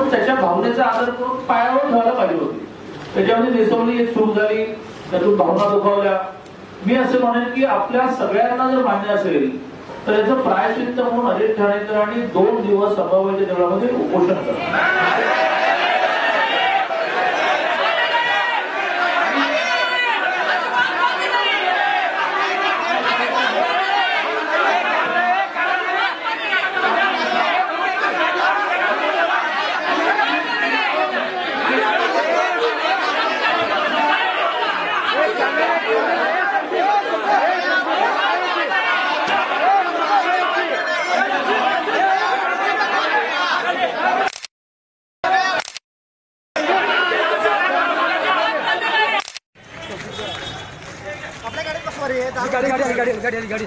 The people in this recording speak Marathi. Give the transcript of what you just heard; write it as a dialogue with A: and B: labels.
A: त्याच्या भावनेचा आदर करून पायावर ठेवायला पाहिजे होते. त्याच्यामध्ये देशवली एक झाली त्यातून भावना दुखावल्या. मी असं म्हणेन की आपल्या सगळ्यांना जर मान्य असेल तर याचं प्रायश्चित्त म्हणून अजित ठाणेकर आणि दोन दिवस संभाव्याच्या देवळामध्ये उपोषण करा.
B: गाडी गाडी गाडी गाडी गाडी.